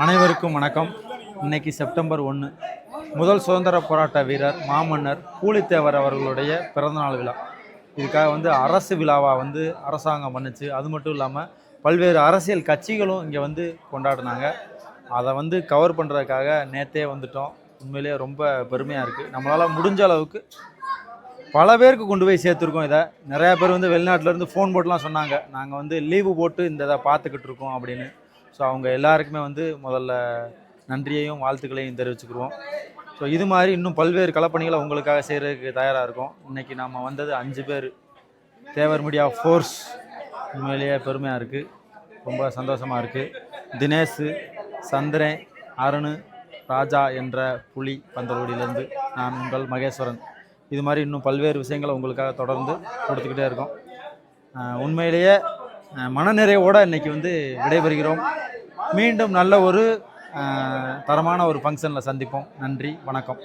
அனைவருக்கும் வணக்கம். இன்னைக்கு செப்டம்பர் ஒன்று முதல் சுதந்திர போராட்ட வீரர் மாமன்னர் பூலித்தேவர் அவர்களுடைய பிறந்தநாள் விழா. இதுக்காக வந்து அரசு விழாவாக வந்து அரசாங்கம் பண்ணுச்சு. அது மட்டும் இல்லாமல் பல்வேறு அரசியல் கட்சிகளும் இங்கே வந்து கொண்டாடினாங்க. அதை வந்து கவர் பண்ணுறதுக்காக நேத்தே வந்துட்டோம். உண்மையிலேயே ரொம்ப பெருமையாக இருக்குது நம்மளால் முடிஞ்ச அளவுக்கு பல பேருக்கு கொண்டு போய் சேர்த்துருக்கோம் இதை. நிறையா பேர் வந்து வெளிநாட்டிலேருந்து ஃபோன் போட்டுலாம் சொன்னாங்க. நாங்கள் வந்து லீவு போட்டு இந்த இதை பார்த்துக்கிட்டு இருக்கோம் அப்படின்னு. ஸோ அவங்க எல்லாருக்குமே வந்து முதல்ல நன்றியையும் வாழ்த்துக்களையும் தெரிவிச்சுக்கிருவோம். ஸோ இது மாதிரி இன்னும் பல்வேறு கலப்பணிகளை உங்களுக்காக செய்கிறதுக்கு தயாராக இருக்கும். இன்றைக்கி நம்ம வந்தது அஞ்சு பேர். தேவர் மீடியா ஃபோர்ஸ் உண்மையிலேயே பெருமையாக இருக்குது ரொம்ப சந்தோஷமாக இருக்குது தினேஷ் சந்திரன் அருண் ராஜா என்ற புலி பந்தலோடியிலேருந்து நான் உங்கள் மகேஸ்வரன். இது மாதிரி இன்னும் பல்வேறு விஷயங்களை உங்களுக்காக தொடர்ந்து கொடுத்துக்கிட்டே இருக்கோம். உண்மையிலேயே மனநிறைவோடு இன்னைக்கு வந்து விடைபெறுகிறோம். மீண்டும் நல்ல ஒரு தரமான ஒரு ஃபங்க்ஷனில் சந்திப்போம். நன்றி வணக்கம்.